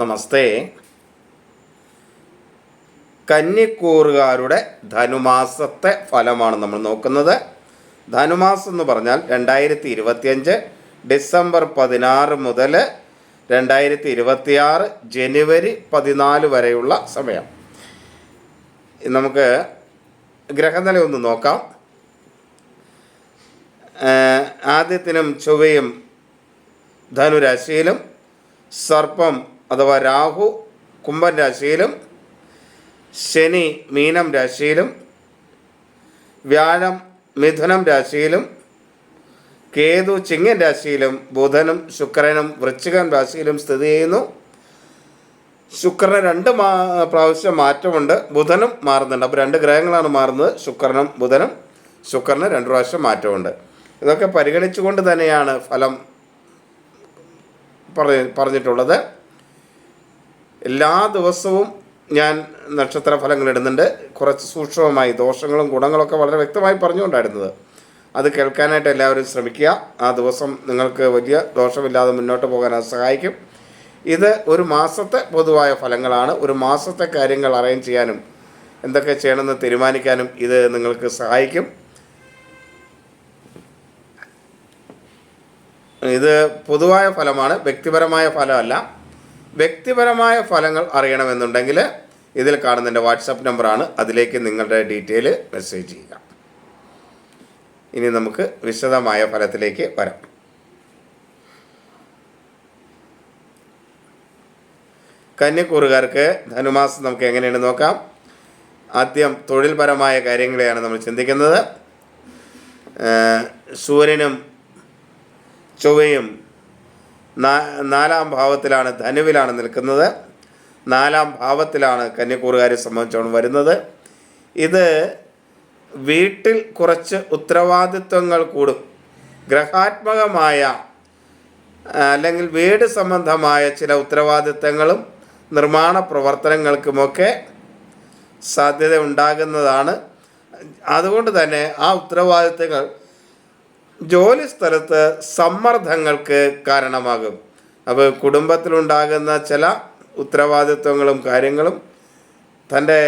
നമസ്തേ. കന്നിക്കൂറുകാരുടെ ധനുമാസത്തെ ഫലമാണ് നമ്മൾ നോക്കുന്നത്. ധനുമാസം എന്ന് പറഞ്ഞാൽ രണ്ടായിരത്തി ഇരുപത്തിയഞ്ച് ഡിസംബർ പതിനാറ് മുതൽ രണ്ടായിരത്തി ഇരുപത്തിയാറ് ജനുവരി പതിനാല് വരെയുള്ള സമയം. നമുക്ക് ഗ്രഹനില ഒന്ന് നോക്കാം. ആദ്യത്തിനും ചൊവ്വയും ധനുരാശിയിലും സർപ്പം അഥവാ രാഹു കുംഭൻ രാശിയിലും ശനി മീനം രാശിയിലും വ്യാഴം മിഥുനം രാശിയിലും കേതു ചിങ്ങൻ രാശിയിലും ബുധനും ശുക്രനും വൃശ്ചികൻ രാശിയിലും സ്ഥിതി ചെയ്യുന്നു. ശുക്രന് രണ്ട് മാ പ്രാവശ്യം മാറ്റമുണ്ട്. ബുധനും മാറുന്നുണ്ട്. അപ്പോൾ രണ്ട് ഗ്രഹങ്ങളാണ് മാറുന്നത്. ശുക്രനും ബുധനും ശുക്രന് രണ്ട് പ്രാവശ്യം മാറ്റമുണ്ട്. ഇതൊക്കെ പരിഗണിച്ചുകൊണ്ട് തന്നെയാണ് ഫലം പറഞ്ഞിട്ടുള്ളത്. എല്ലാ ദിവസവും ഞാൻ നക്ഷത്ര ഫലങ്ങൾ ഇടുന്നുണ്ട്. കുറച്ച് സൂക്ഷ്മമായി ദോഷങ്ങളും ഗുണങ്ങളൊക്കെ വളരെ വ്യക്തമായി പറഞ്ഞുകൊണ്ടായിരുന്നത്. അത് കേൾക്കാനായിട്ട് എല്ലാവരും ശ്രമിക്കുക. ആ ദിവസം നിങ്ങൾക്ക് വലിയ ദോഷമില്ലാതെ മുന്നോട്ട് പോകാൻ അത് സഹായിക്കും. ഇത് ഒരു മാസത്തെ പൊതുവായ ഫലങ്ങളാണ്. ഒരു മാസത്തെ കാര്യങ്ങൾ അറേഞ്ച് ചെയ്യാനും എന്തൊക്കെ ചെയ്യണമെന്ന് തീരുമാനിക്കാനും ഇത് നിങ്ങൾക്ക് സഹായിക്കും. ഇത് പൊതുവായ ഫലമാണ്. വ്യക്തിപരമായ ഫലമല്ല. വ്യക്തിപരമായ ഫലങ്ങൾ അറിയണമെന്നുണ്ടെങ്കിൽ ഇതിൽ കാണുന്ന എന്റെ വാട്സപ്പ് നമ്പറാണ്. അതിലേക്ക് നിങ്ങളുടെ ഡീറ്റെയിൽ മെസ്സേജ് ചെയ്യുക. ഇനി നമുക്ക് വിശദമായ ഫലത്തിലേക്ക് വരാം. കന്യക്കൂറുകാർക്ക് ധനുമാസം നമുക്ക് എങ്ങനെയാണ് നോക്കാം. ആദ്യം തൊഴിൽപരമായ കാര്യങ്ങളെയാണ് നമ്മൾ ചിന്തിക്കുന്നത്. സൂര്യനും ചൊവ്വയും നാലാം ഭാവത്തിലാണ് ധനുവിലാണ് നിൽക്കുന്നത്. നാലാം ഭാവത്തിലാണ് കന്യക്കൂറുകാരെ സംബന്ധിച്ചോളം വരുന്നത്. ഇത് വീട്ടിൽ കുറച്ച് ഉത്തരവാദിത്വങ്ങൾ കൂടും. ഗ്രഹാത്മകമായ അല്ലെങ്കിൽ വീട് സംബന്ധമായ ചില ഉത്തരവാദിത്തങ്ങളും നിർമ്മാണ പ്രവർത്തനങ്ങൾക്കുമൊക്കെ സാധ്യത ഉണ്ടാകുന്നതാണ്. അതുകൊണ്ട് തന്നെ ആ ഉത്തരവാദിത്തങ്ങൾ ജോലി സ്ഥലത്ത് സമ്മർദ്ദങ്ങൾക്ക് കാരണമാകും. അപ്പോൾ കുടുംബത്തിലുണ്ടാകുന്ന ചില ഉത്തരവാദിത്വങ്ങളും കാര്യങ്ങളും തന്റെ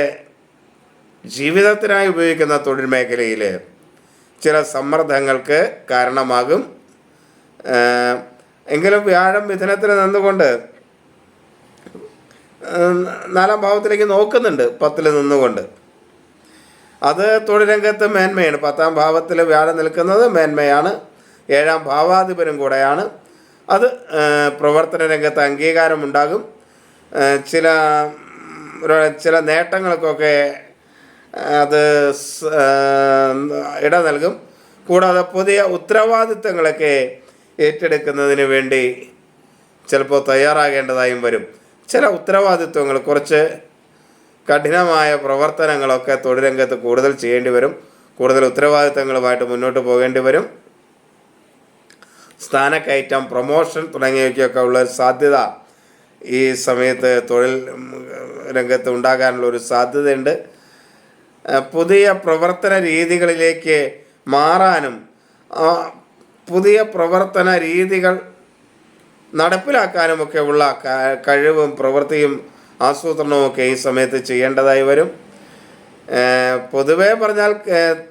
ജീവിതത്തിനായി ഉപയോഗിക്കുന്ന തൊഴിൽ മേഖലയിൽ ചില സമ്മർദ്ദങ്ങൾക്ക് കാരണമാകും. എങ്കിലും വ്യാഴം മിഥുനത്തിൽ നിന്നുകൊണ്ട് നാലാം ഭാവത്തിലേക്ക് നോക്കുന്നുണ്ട് പത്തിൽ നിന്നുകൊണ്ട്. അത് തൊഴിൽ രംഗത്ത് മേന്മയാണ്. പത്താം ഭാവത്തിൽ വ്യാഴം നിൽക്കുന്നത് മേന്മയാണ്. ഏഴാം ഭാവാധിപനും കൂടെയാണ്. അത് പ്രവർത്തന രംഗത്ത് അംഗീകാരമുണ്ടാകും. ചില ചില നേട്ടങ്ങൾക്കൊക്കെ അത് ഇട നൽകും. കൂടാതെ പുതിയ ഉത്തരവാദിത്തങ്ങളൊക്കെ ഏറ്റെടുക്കുന്നതിന് വേണ്ടി ചിലപ്പോൾ തയ്യാറാകേണ്ടതായും വരും. ചില ഉത്തരവാദിത്വങ്ങൾ കുറച്ച് കഠിനമായ പ്രവർത്തനങ്ങളൊക്കെ തൊഴിലംഗത്ത് കൂടുതൽ ചെയ്യേണ്ടി വരും. കൂടുതൽ ഉത്തരവാദിത്തങ്ങളുമായിട്ട് മുന്നോട്ട് പോകേണ്ടി വരും. സ്ഥാനക്കയറ്റം പ്രൊമോഷൻ തുടങ്ങിയവയ്ക്കൊക്കെ ഉള്ള സാധ്യത ഈ സമയത്ത് തൊഴിൽ രംഗത്ത് ഉണ്ടാകാനുള്ള ഒരു സാധ്യതയുണ്ട്. പുതിയ പ്രവർത്തന രീതികളിലേക്ക് മാറാനും പുതിയ പ്രവർത്തന രീതികൾ നടപ്പിലാക്കാനുമൊക്കെ ഉള്ള കഴിവും പ്രവൃത്തിയും ആസൂത്രണവും ഒക്കെ ഈ സമയത്ത് ചെയ്യേണ്ടതായി വരും. പൊതുവേ പറഞ്ഞാൽ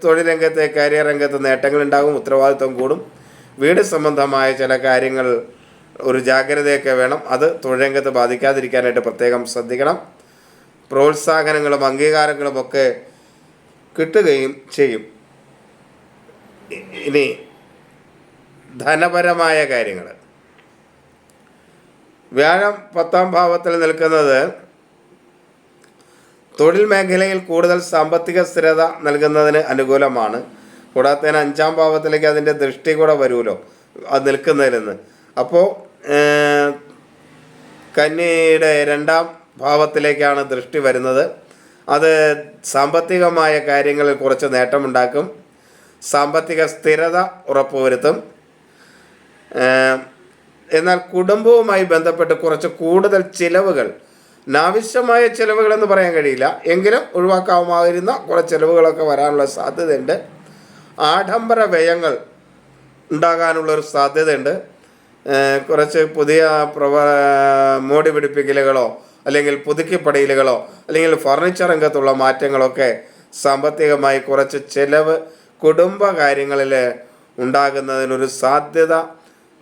തൊഴിൽ രംഗത്ത് കരിയർ രംഗത്ത് നേട്ടങ്ങളുണ്ടാകും ഉത്തരവാദിത്വം കൂടും. വീട് സംബന്ധമായ ചില കാര്യങ്ങൾ ഒരു ജാഗ്രതയൊക്കെ വേണം. അത് തൊഴിൽ രംഗത്ത് ബാധിക്കാതിരിക്കാനായിട്ട് പ്രത്യേകം ശ്രദ്ധിക്കണം. പ്രോത്സാഹനങ്ങളും അംഗീകാരങ്ങളും ഒക്കെ കിട്ടുകയും ചെയ്യും. ഇനി ധനപരമായ കാര്യങ്ങൾ. വ്യാഴം പത്താം ഭാവത്തിൽ നിൽക്കുന്നത് തൊഴിൽ മേഖലയിൽ കൂടുതൽ സാമ്പത്തിക സ്ഥിരത നൽകുന്നതിന് അനുകൂലമാണ്. കൂടാതെ തന്നെ അഞ്ചാം ഭാവത്തിലേക്ക് അതിന്റെ ദൃഷ്ടി കൂടെ വരുമല്ലോ അത് നിൽക്കുന്നതിൽ അപ്പോൾ കന്നിയുടെ രണ്ടാം ഭാവത്തിലേക്കാണ് ദൃഷ്ടി വരുന്നത്. അത് സാമ്പത്തികമായ കാര്യങ്ങളിൽ കുറച്ച് നേട്ടമുണ്ടാക്കും. സാമ്പത്തിക സ്ഥിരത ഉറപ്പുവരുത്തും. എന്നാൽ കുടുംബവുമായി ബന്ധപ്പെട്ട് കുറച്ച് കൂടുതൽ ചിലവുകൾ. അനാവശ്യമായ ചിലവുകളെന്ന് പറയാൻ കഴിയില്ല. എങ്കിലും ഒഴിവാക്കാവുമായിരുന്ന കുറച്ച് ചിലവുകളൊക്കെ വരാനുള്ള സാധ്യതയുണ്ട്. ആഡംബര വ്യയങ്ങൾ ഉണ്ടാകാനുള്ളൊരു സാധ്യതയുണ്ട്. കുറച്ച് പുതിയ പ്രവ മോടി പിടിപ്പിക്കലുകളോ അല്ലെങ്കിൽ പുതുക്കിപ്പടയിലുകളോ അല്ലെങ്കിൽ ഫർണിച്ചർ രംഗത്തുള്ള മാറ്റങ്ങളൊക്കെ സാമ്പത്തികമായി കുറച്ച് ചിലവ് കുടുംബകാര്യങ്ങളിൽ ഉണ്ടാകുന്നതിനൊരു സാധ്യത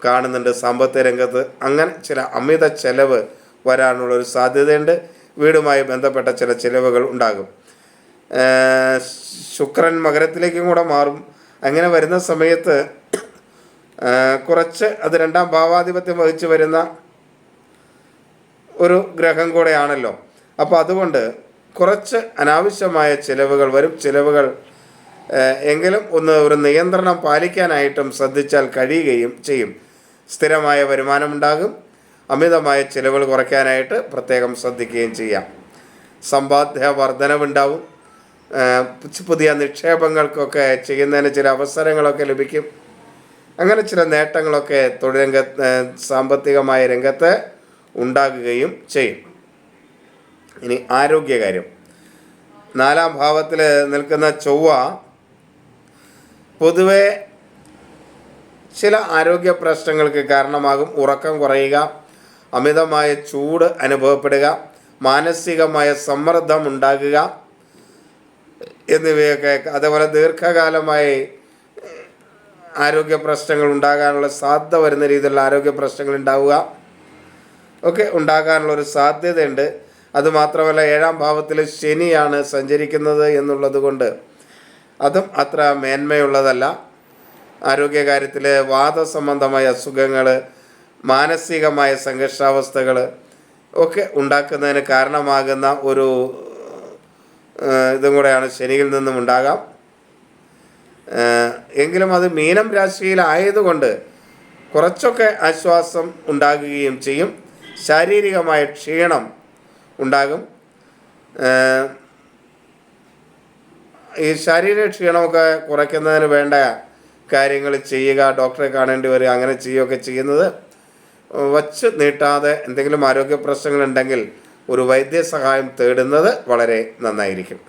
കാണുന്നുണ്ട്. സാമ്പത്തിക രംഗത്ത് അങ്ങനെ ചില അമിത ചെലവ് വരാനുള്ള ഒരു സാധ്യതയുണ്ട്. വീടുമായി ബന്ധപ്പെട്ട ചില ചിലവുകൾ ഉണ്ടാകും. ശുക്രൻ മകരത്തിലേക്കും കൂടെ മാറും. അങ്ങനെ വരുന്ന സമയത്ത് കുറച്ച് അത് രണ്ടാം ഭാവാധിപത്യം വഹിച്ചു വരുന്ന ഒരു ഗ്രഹം കൂടെയാണല്ലോ. അപ്പോൾ അതുകൊണ്ട് കുറച്ച് അനാവശ്യമായ ചിലവുകൾ വരും. ചിലവുകൾ എങ്കിലും ഒന്ന് ഒരു നിയന്ത്രണം പാലിക്കാനായിട്ടും ശ്രദ്ധിച്ചാൽ കഴിയുകയും ചെയ്യും. സ്ഥിരമായ വരുമാനമുണ്ടാകും. അമിതമായ ചിലവുകൾ കുറയ്ക്കാനായിട്ട് പ്രത്യേകം ശ്രദ്ധിക്കുകയും ചെയ്യാം. സമ്പാദ്യ വർധനവുണ്ടാവും പുതിയ- നിക്ഷേപങ്ങൾക്കൊക്കെ ചെയ്യുന്നതിന് ചില അവസരങ്ങളൊക്കെ ലഭിക്കും. അങ്ങനെ ചില നേട്ടങ്ങളൊക്കെ തൊഴിൽ രംഗ സാമ്പത്തികമായ രംഗത്ത് ഉണ്ടാകുകയും ചെയ്യും. ഇനി ആരോഗ്യകാര്യം. നാലാം ഭാവത്തിൽ നിൽക്കുന്ന ചൊവ്വ പൊതുവെ ചില ആരോഗ്യ പ്രശ്നങ്ങൾക്ക് കാരണമാകും ഉറക്കം കുറയുക അമിതമായ ചൂട് അനുഭവപ്പെടുക മാനസികമായ സമ്മർദ്ദം ഉണ്ടാകുക എന്നിവയൊക്കെ അതേപോലെ ദീർഘകാലമായി ആരോഗ്യ പ്രശ്നങ്ങൾ ഉണ്ടാകാനുള്ള സാധ്യത വരുന്ന രീതിയിലുള്ള ആരോഗ്യ പ്രശ്നങ്ങൾ ഉണ്ടാവുക ഒക്കെ ഉണ്ടാകാനുള്ള ഒരു സാധ്യതയുണ്ട്. അതുമാത്രമല്ല ഏഴാം ഭാവത്തിൽ ശനിയാണ് സഞ്ചരിക്കുന്നത് എന്നുള്ളത് കൊണ്ട് അതും അത്ര മേന്മയുള്ളതല്ല. ആരോഗ്യകാര്യത്തിൽ വാദസംബന്ധമായ അസുഖങ്ങൾ മാനസികമായ സംഘർഷാവസ്ഥകൾ ഒക്കെ ഉണ്ടാക്കുന്നതിന് കാരണമാകുന്ന ഒരു ഇതും കൂടെയാണ് ശനിയിൽ നിന്നും ഉണ്ടാകാം. എങ്കിലും അത് മീനം രാശിയിലായതുകൊണ്ട് കുറച്ചൊക്കെ ആശ്വാസം ഉണ്ടാകുകയും ചെയ്യും. ശാരീരികമായ ക്ഷീണം ഉണ്ടാകും. ഈ ശാരീരിക ക്ഷീണമൊക്കെ കുറയ്ക്കുന്നതിന് വേണ്ട കാര്യങ്ങൾ ചെയ്യുക ഡോക്ടറെ കാണേണ്ടി വരിക അങ്ങനെ ചെയ്യുകയൊക്കെ ചെയ്യുന്നത് വച്ച് നീട്ടാതെ എന്തെങ്കിലും ആരോഗ്യ പ്രശ്നങ്ങളുണ്ടെങ്കിൽ ഒരു വൈദ്യസഹായം തേടുന്നത് വളരെ നന്നായിരിക്കും.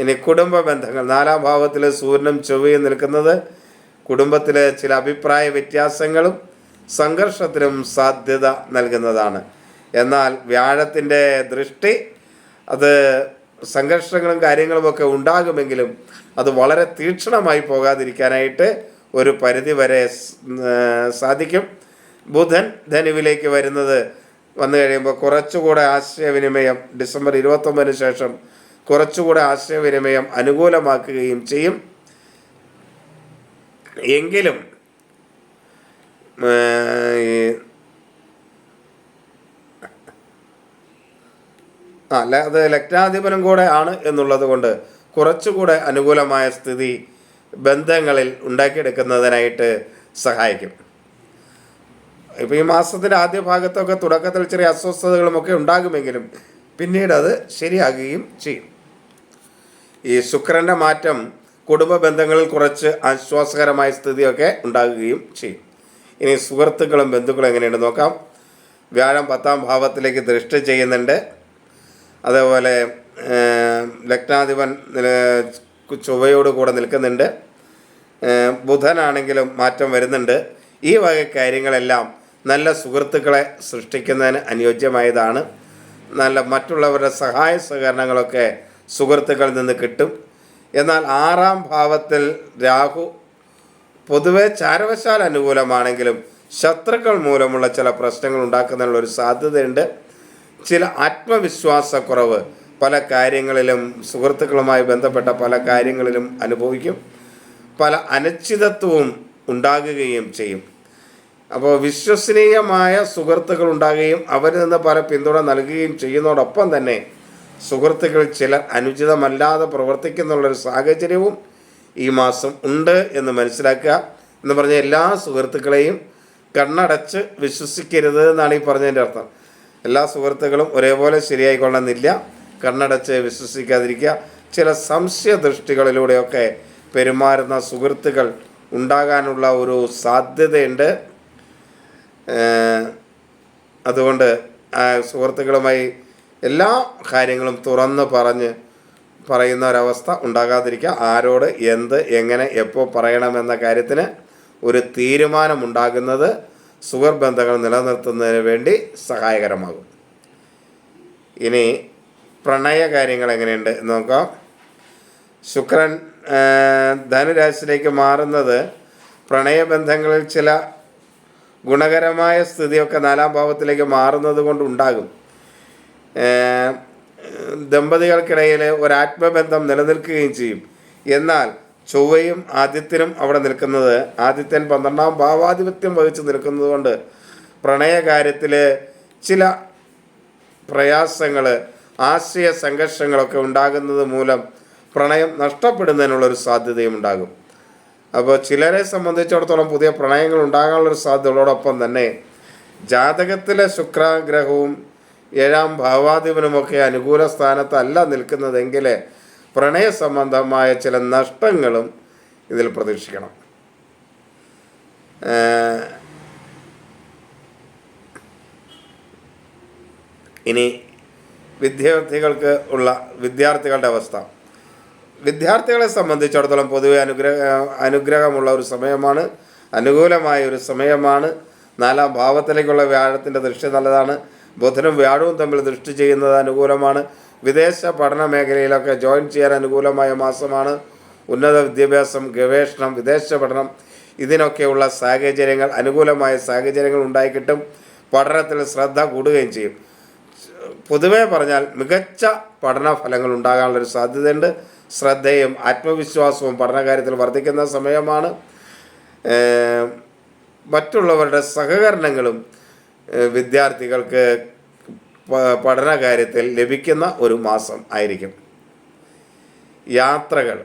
ഇനി കുടുംബ ബന്ധങ്ങൾ. നാലാം ഭാവത്തിൽ സൂര്യനും ചൊവ്വയും നിൽക്കുന്നത് കുടുംബത്തിലെ ചില അഭിപ്രായ വ്യത്യാസങ്ങളും സംഘർഷത്തിനും സാധ്യത നൽകുന്നതാണ്. എന്നാൽ വ്യാഴത്തിന്റെ ദൃഷ്ടി അത് സംഘർഷങ്ങളും കാര്യങ്ങളുമൊക്കെ ഉണ്ടാകുമെങ്കിലും അത് വളരെ തീക്ഷണമായി പോകാതിരിക്കാനായിട്ട് ഒരു പരിധി വരെ സാധിക്കും. ബുധൻ ധനുവിലേക്ക് വരുന്നത് വന്നു കഴിയുമ്പോൾ കുറച്ചുകൂടെ ആശയവിനിമയം ഡിസംബർ ഇരുപത്തൊമ്പതിന് ശേഷം കുറച്ചുകൂടെ ആശയവിനിമയം അനുകൂലമാക്കുകയും ചെയ്യും. എങ്കിലും അല്ല അത് ലഗ്നാധിപനം കൂടെ ആണ് എന്നുള്ളത് കൊണ്ട് കുറച്ചുകൂടെ അനുകൂലമായ സ്ഥിതി ബന്ധങ്ങളിൽ ഉണ്ടാക്കിയെടുക്കുന്നതിനായിട്ട് സഹായിക്കും. ഇപ്പോൾ ഈ മാസത്തിന്റെ ആദ്യ ഭാഗത്തൊക്കെ തുടക്കത്തിൽ ചെറിയ അസ്വസ്ഥതകളുമൊക്കെ ഉണ്ടാകുമെങ്കിലും പിന്നീട് അത് ശരിയാകുകയും ചെയ്യും. ഈ ശുക്രന്റെ മാറ്റം കുടുംബ ബന്ധങ്ങളിൽ കുറച്ച് ആശ്വാസകരമായ സ്ഥിതിയൊക്കെ ഉണ്ടാകുകയും ചെയ്യും. ഇനി സുഹൃത്തുക്കളും ബന്ധുക്കളും എങ്ങനെയുണ്ട് നോക്കാം. വ്യാഴം പത്താം ഭാവത്തിലേക്ക് ദൃഷ്ടി ചെയ്യുന്നുണ്ട്. അതേപോലെ ലഗ്നാധിപൻ ചൊവ്വയോട് കൂടെ നിൽക്കുന്നുണ്ട്. ബുധനാണെങ്കിലും മാറ്റം വരുന്നുണ്ട്. ഈ വക കാര്യങ്ങളെല്ലാം നല്ല സുഹൃത്തുക്കളെ സൃഷ്ടിക്കുന്നതിന് അനുയോജ്യമായതാണ്. നല്ല മറ്റുള്ളവരുടെ സഹായ സഹകരണങ്ങളൊക്കെ സുഹൃത്തുക്കളിൽ നിന്ന് കിട്ടും. എന്നാൽ ആറാം ഭാവത്തിൽ രാഹു പൊതുവെ ചാരവശാൽ അനുകൂലമാണെങ്കിലും ശത്രുക്കൾ മൂലമുള്ള ചില പ്രശ്നങ്ങൾ ഉണ്ടാക്കുന്നതിനുള്ള ഒരു സാധ്യതയുണ്ട്. ചില ആത്മവിശ്വാസക്കുറവ് പല കാര്യങ്ങളിലും സുഹൃത്തുക്കളുമായി ബന്ധപ്പെട്ട പല കാര്യങ്ങളിലും അനുഭവിക്കും. പല അനിശ്ചിതത്വവും ഉണ്ടാകുകയും ചെയ്യും. അപ്പോൾ വിശ്വസനീയമായ സുഹൃത്തുക്കൾ ഉണ്ടാകുകയും അവരിൽ നിന്ന് പല പിന്തുണ നൽകുകയും ചെയ്യുന്നതോടൊപ്പം തന്നെ സുഹൃത്തുക്കൾ ചിലർ അനുചിതമല്ലാതെ പ്രവർത്തിക്കുന്നുള്ളൊരു സാഹചര്യവും ഈ മാസം ഉണ്ട് എന്ന് മനസ്സിലാക്കുക എന്ന് പറഞ്ഞ എല്ലാ സുഹൃത്തുക്കളെയും കണ്ണടച്ച് വിശ്വസിക്കരുത് എന്നാണ് ഈ പറഞ്ഞതിന്റെ അർത്ഥം. എല്ലാ സുഹൃത്തുക്കളും ഒരേപോലെ ശരിയായിക്കൊള്ളുന്നില്ല കണ്ണടച്ച് വിശ്വസിക്കാതിരിക്കുക. ചില സംശയദൃഷ്ടികളിലൂടെയൊക്കെ പെരുമാറുന്ന സുഹൃത്തുക്കൾ ഉണ്ടാകാനുള്ള ഒരു സാധ്യതയുണ്ട്. അതുകൊണ്ട് സുഹൃത്തുക്കളുമായി എല്ലാ കാര്യങ്ങളും തുറന്ന് പറഞ്ഞ് പറയുന്ന ഒരവസ്ഥ ഉണ്ടാകാതിരിക്കുക. ആരോട് എന്ത് എങ്ങനെ എപ്പോൾ പറയണമെന്ന കാര്യത്തിന് ഒരു തീരുമാനമുണ്ടാകുന്നത് സുഹൃബന്ധങ്ങൾ നിലനിർത്തുന്നതിന് വേണ്ടി സഹായകരമാകും. ഇനി പ്രണയ കാര്യങ്ങൾ എങ്ങനെയുണ്ട് എന്ന് നോക്കാം. ശുക്രൻ ധനുരാശിയിലേക്ക് മാറുന്നത് പ്രണയബന്ധങ്ങളിൽ ചില ഗുണകരമായ സ്ഥിതിയൊക്കെ നാലാം ഭാവത്തിലേക്ക് മാറുന്നത് കൊണ്ടുണ്ടാകും ദമ്പതികൾക്കിടയിൽ ഒരാത്മബന്ധം നിലനിൽക്കുകയും ചെയ്യും. എന്നാൽ ചൊവ്വയും ആദിത്യനും അവിടെ നിൽക്കുന്നത് ആദിത്യൻ പന്ത്രണ്ടാം ഭാവാധിപത്യം വഹിച്ച് നിൽക്കുന്നത് കൊണ്ട് പ്രണയകാര്യത്തിൽ ചില പ്രയാസങ്ങൾ ആശയ സംഘർഷങ്ങളൊക്കെ ഉണ്ടാകുന്നത് മൂലം പ്രണയം നഷ്ടപ്പെടുന്നതിനുള്ളൊരു സാധ്യതയും ഉണ്ടാകും. അപ്പോൾ ചിലരെ സംബന്ധിച്ചിടത്തോളം പുതിയ പ്രണയങ്ങൾ ഉണ്ടാകാനുള്ളൊരു സാധ്യതയോടൊപ്പം തന്നെ ജാതകത്തിലെ ശുക്രാഗ്രഹവും ഏഴാം ഭാവാധിപനുമൊക്കെ അനുകൂല സ്ഥാനത്തല്ല നിൽക്കുന്നതെങ്കിൽ പ്രണയ സംബന്ധമായ ചില നഷ്ടങ്ങളും ഇതിൽ പ്രതീക്ഷിക്കണം. ഇനി വിദ്യാർത്ഥികൾക്ക് ഉള്ള വിദ്യാർത്ഥികളുടെ അവസ്ഥ. വിദ്യാർത്ഥികളെ സംബന്ധിച്ചിടത്തോളം പൊതുവെ അനുഗ്രഹ അനുഗ്രഹമുള്ള ഒരു സമയമാണ് അനുകൂലമായ ഒരു സമയമാണ്. നാലാം ഭാവത്തിലേക്കുള്ള വ്യാഴത്തിന്റെ ദൃഷ്ടി നല്ലതാണ്. ബുധനും വ്യാഴവും തമ്മിൽ ദൃഷ്ടി ചെയ്യുന്നത് അനുകൂലമാണ്. വിദേശ പഠന മേഖലയിലൊക്കെ ജോയിൻ ചെയ്യാൻ അനുകൂലമായ മാസമാണ്. ഉന്നത വിദ്യാഭ്യാസം ഗവേഷണം വിദേശ പഠനം ഇതിനൊക്കെയുള്ള സാഹചര്യങ്ങൾ അനുകൂലമായ സാഹചര്യങ്ങൾ ഉണ്ടായിക്കിട്ടും പഠനത്തിൽ ശ്രദ്ധ കൂടുകയും ചെയ്യും. പൊതുവെ പറഞ്ഞാൽ മികച്ച പഠന ഫലങ്ങൾ ഉണ്ടാകാനുള്ളൊരു സാധ്യതയുണ്ട്. ശ്രദ്ധയും ആത്മവിശ്വാസവും പഠനകാര്യത്തിൽ വർദ്ധിക്കുന്ന സമയമാണ്. മറ്റുള്ളവരുടെ സഹകരണങ്ങളും വിദ്യാർത്ഥികൾക്ക് പഠനകാര്യത്തിൽ പഠന കാര്യത്തിൽ ലഭിക്കുന്ന ഒരു മാസം ആയിരിക്കും. യാത്രകൾ.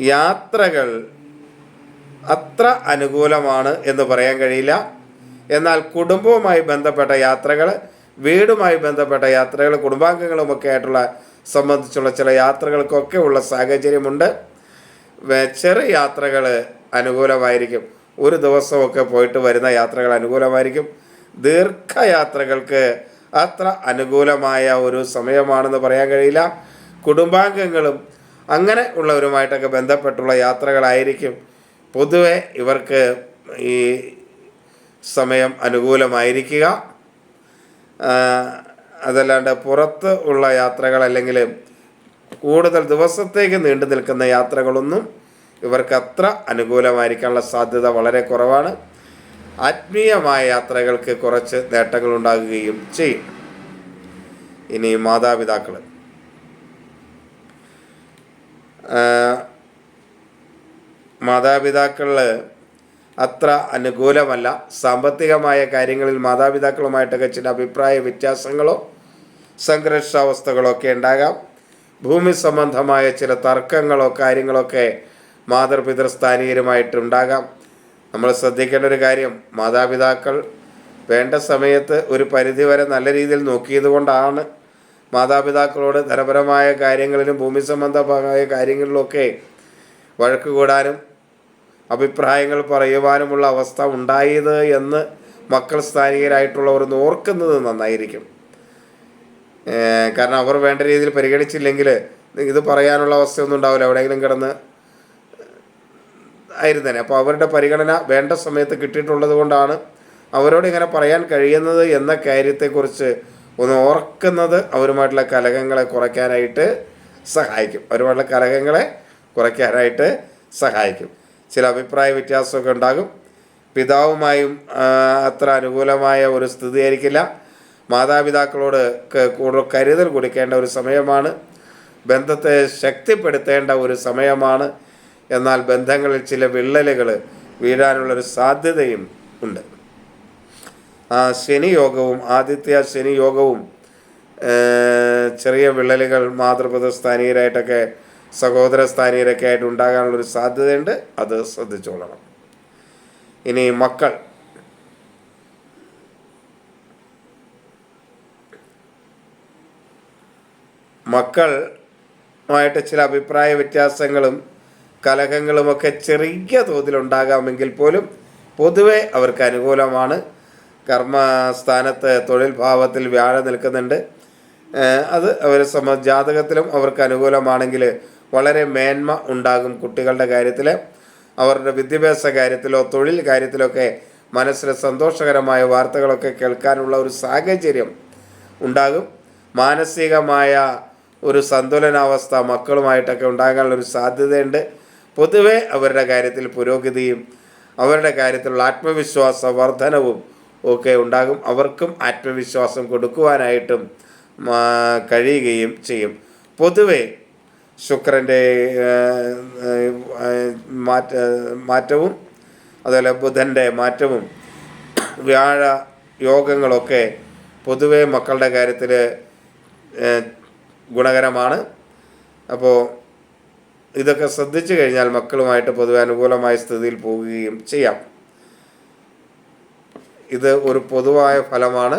യാത്രകൾ അത്ര അനുകൂലമാണ് എന്ന് പറയാൻ കഴിയില്ല. എന്നാൽ കുടുംബവുമായി ബന്ധപ്പെട്ട യാത്രകൾ വീടുമായി ബന്ധപ്പെട്ട യാത്രകൾ കുടുംബാംഗങ്ങളുമൊക്കെ ആയിട്ടുള്ള സംബന്ധിച്ചുള്ള ചില യാത്രകൾക്കൊക്കെ ഉള്ള സാഹചര്യമുണ്ട്. ചെറിയ യാത്രകൾ അനുകൂലമായിരിക്കും. ഒരു ദിവസമൊക്കെ പോയിട്ട് വരുന്ന യാത്രകൾ അനുകൂലമായിരിക്കും. ദീർഘയാത്രകൾക്ക് അത്ര അനുകൂലമായ ഒരു സമയമാണെന്ന് പറയാൻ കഴിയില്ല. കുടുംബാംഗങ്ങളും അങ്ങനെ ഉള്ളവരുമായിട്ടൊക്കെ ബന്ധപ്പെട്ടുള്ള യാത്രകളായിരിക്കും. പൊതുവെ ഇവർക്ക് ഈ സമയം അനുകൂലമായിരിക്കുക. അതല്ലാണ്ട് പുറത്ത് ഉള്ള യാത്രകൾ അല്ലെങ്കിൽ കൂടുതൽ ദിവസത്തേക്ക് നീണ്ടു നിൽക്കുന്ന യാത്രകളൊന്നും ഇവർക്ക് അത്ര അനുകൂലമായിരിക്കാനുള്ള സാധ്യത വളരെ കുറവാണ്. ആത്മീയമായ യാത്രകൾക്ക് കുറച്ച് നേട്ടങ്ങൾ ഉണ്ടാകുകയും ചെയ്യും. ഇനി മാതാപിതാക്കൾ. മാതാപിതാക്കളിൽ അത്ര അനുകൂലമല്ല. സാമ്പത്തികമായ കാര്യങ്ങളിൽ മാതാപിതാക്കളുമായിട്ടൊക്കെ ചില അഭിപ്രായ വ്യത്യാസങ്ങളോ സംഘർഷാവസ്ഥകളോ ഒക്കെ ഉണ്ടാകാം. ഭൂമി സംബന്ധമായ ചില തർക്കങ്ങളോ കാര്യങ്ങളൊക്കെ മാതൃപിതൃസ്ഥാനീയരുമായിട്ടുണ്ടാകാം നമ്മൾ ശ്രദ്ധിക്കേണ്ട ഒരു കാര്യം മാതാപിതാക്കൾ വേണ്ട സമയത്ത് ഒരു പരിധിവരെ നല്ല രീതിയിൽ നോക്കിയത് കൊണ്ടാണ് മാതാപിതാക്കളോട് ധനപരമായ കാര്യങ്ങളിലും ഭൂമി സംബന്ധമായ കാര്യങ്ങളിലൊക്കെ വഴക്ക് കൂടാനും അഭിപ്രായങ്ങൾ പറയുവാനുമുള്ള അവസ്ഥ ഉണ്ടായത് എന്ന് മക്കൾ സ്ഥാനികരായിട്ടുള്ളവർ ഓർക്കുന്നത് നന്നായിരിക്കും. കാരണം അവർ വേണ്ട രീതിയിൽ പരിഗണിച്ചില്ലെങ്കിൽ ഇത് പറയാനുള്ള അവസ്ഥയൊന്നും ഉണ്ടാവില്ല. എവിടെയെങ്കിലും കിടന്ന് ആയിരുന്നേനെ. അപ്പോൾ അവരുടെ പരിഗണന വേണ്ട സമയത്ത് കിട്ടിയിട്ടുള്ളത് കൊണ്ടാണ് അവരോട് ഇങ്ങനെ പറയാൻ കഴിയുന്നത് എന്ന കാര്യത്തെക്കുറിച്ച് ഒന്ന് ഓർക്കുന്നത് അവരുമായിട്ടുള്ള കലഹങ്ങളെ കുറയ്ക്കാനായിട്ട് സഹായിക്കും. അവരുമായിട്ടുള്ള കലഹങ്ങളെ കുറയ്ക്കാനായിട്ട് സഹായിക്കും. ചില അഭിപ്രായ വ്യത്യാസമൊക്കെ ഉണ്ടാകും. പിതാവുമായും അത്ര അനുകൂലമായ ഒരു സ്ഥിതി ആയിരിക്കില്ല മാതാപിതാക്കളോട് കൂടുതൽ കരുതൽ കൊടുക്കേണ്ട ഒരു സമയമാണ്. ബന്ധത്തെ ശക്തിപ്പെടുത്തേണ്ട ഒരു സമയമാണ്. എന്നാൽ ബന്ധങ്ങളിൽ ചില വിള്ളലുകൾ വീഴാനുള്ളൊരു സാധ്യതയും ഉണ്ട്. ആ ശനി യോഗവും ആദിത്യ ശനി യോഗവും ചെറിയ വിള്ളലുകൾ മാതൃപദ സ്ഥാനീയരായിട്ടൊക്കെ സഹോദര സ്ഥാനീയരൊക്കെ ആയിട്ട് ഉണ്ടാകാനുള്ളൊരു സാധ്യതയുണ്ട്. അത് ശ്രദ്ധിച്ചോളണം. ഇനി മക്കൾ. മക്കളുമായിട്ട് ചില അഭിപ്രായ വ്യത്യാസങ്ങളും കലഹങ്ങളുമൊക്കെ ചെറിയ തോതിൽ ഉണ്ടാകാമെങ്കിൽ പോലും പൊതുവെ അവർക്ക് അനുകൂലമാണ്. കർമ്മസ്ഥാനത്ത് തൊഴിൽ ഭാവത്തിൽ വ്യാഴം നിൽക്കുന്നുണ്ട്. അത് അവരെ സംബന്ധിച്ച് ജാതകത്തിലും അവർക്ക് അനുകൂലമാണെങ്കിൽ വളരെ മേന്മ ഉണ്ടാകും കുട്ടികളുടെ കാര്യത്തിൽ അവരുടെ വിദ്യാഭ്യാസ കാര്യത്തിലോ തൊഴിൽ കാര്യത്തിലൊക്കെ മനസ്സിന് സന്തോഷകരമായ വാർത്തകളൊക്കെ കേൾക്കാനുള്ള ഒരു സാഹചര്യം ഉണ്ടാകും. മാനസികമായ ഒരു സന്തുലനാവസ്ഥ മക്കളുമായിട്ടൊക്കെ ഉണ്ടാകാനുള്ള ഒരു സാധ്യതയുണ്ട്. പൊതുവെ അവരുടെ കാര്യത്തിൽ പുരോഗതിയും അവരുടെ കാര്യത്തിലുള്ള ആത്മവിശ്വാസ വർധനവും ഒക്കെ ഉണ്ടാകും. അവർക്കും ആത്മവിശ്വാസം കൊടുക്കുവാനായിട്ടും കഴിയുകയും ചെയ്യും. പൊതുവെ ശുക്രന്റെ മാറ്റ മാറ്റവും അതുപോലെ ബുധന്റെ മാറ്റവും വ്യാഴ യോഗങ്ങളൊക്കെ പൊതുവെ മക്കളുടെ കാര്യത്തിൽ ഗുണകരമാണ്. അപ്പോൾ ഇതൊക്കെ ശ്രദ്ധിച്ചു കഴിഞ്ഞാൽ മക്കളുമായിട്ട് പൊതുവെ അനുകൂലമായ സ്ഥിതിയിൽ പോവുകയും ചെയ്യാം. ഇത് ഒരു പൊതുവായ ഫലമാണ്.